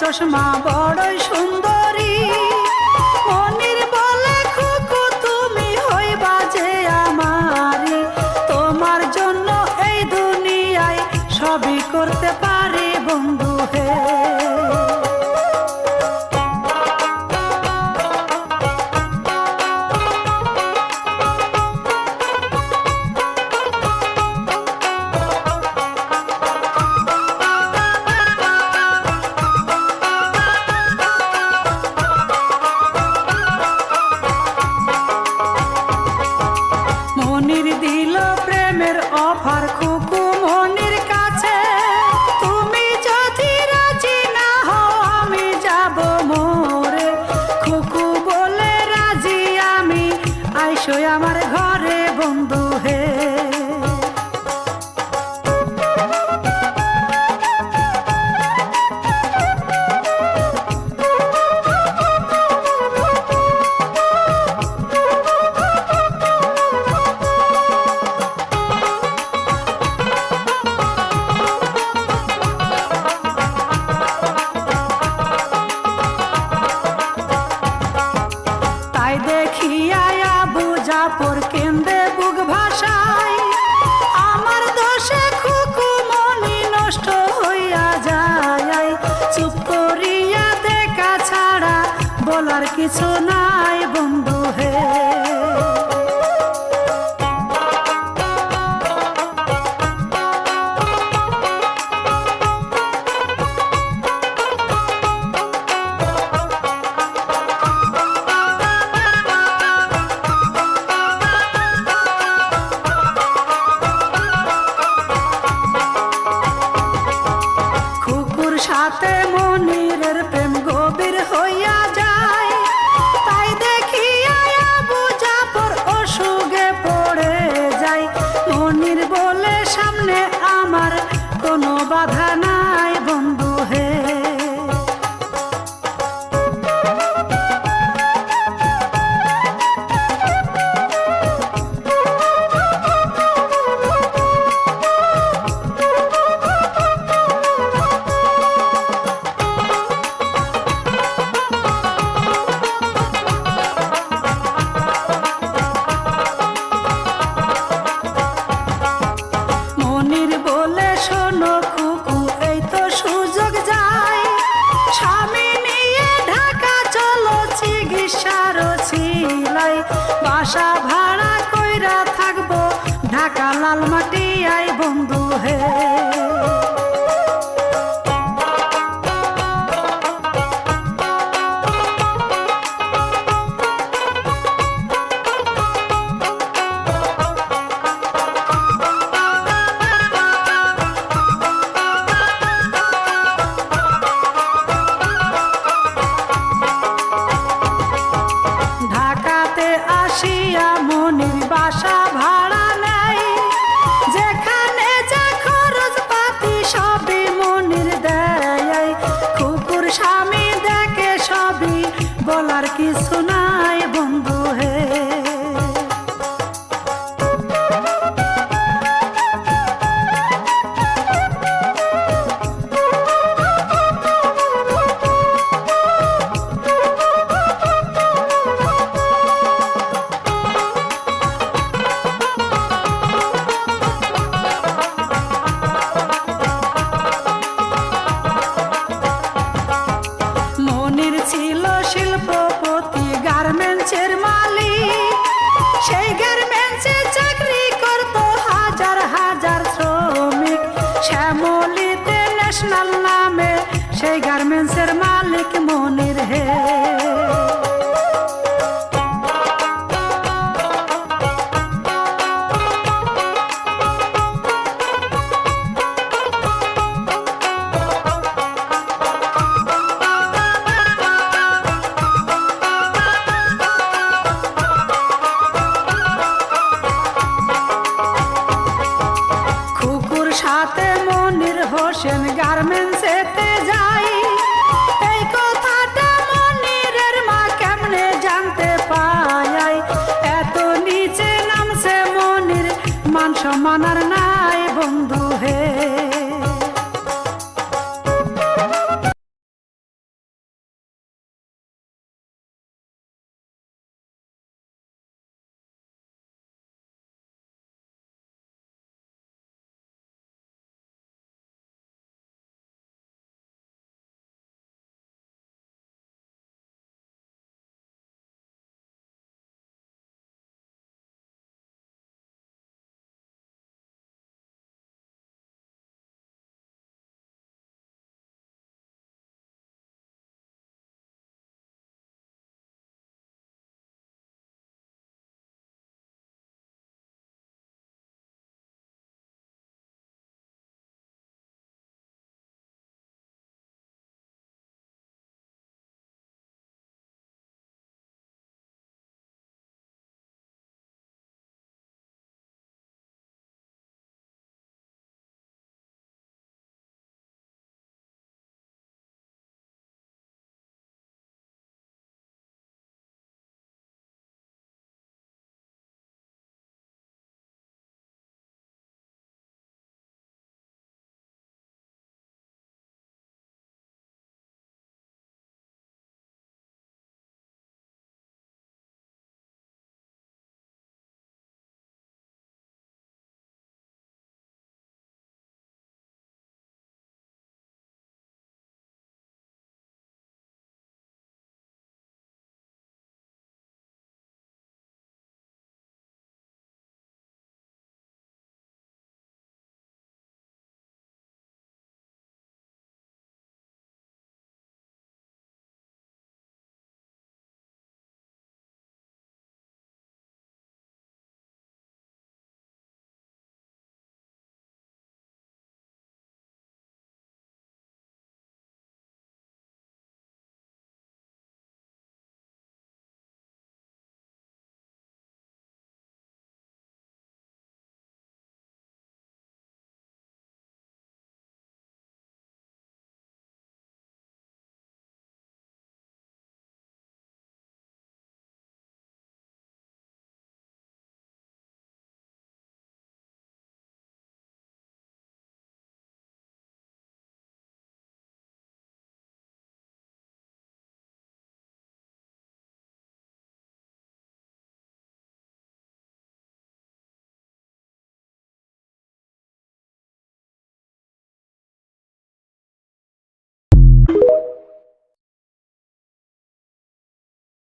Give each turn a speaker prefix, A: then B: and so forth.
A: চশমা বড় সুন্দর। particle. রাতে মনিরের প্রেম গভীর হইয়া যায়। তাই দেখি বুঝা পর অসুগে পড়ে যায়। মনির বলে, সামনে আমার কোনো বাধা না লাল মাটি আয় বন্ধু। mentioned জমানার নাই বন্ধু।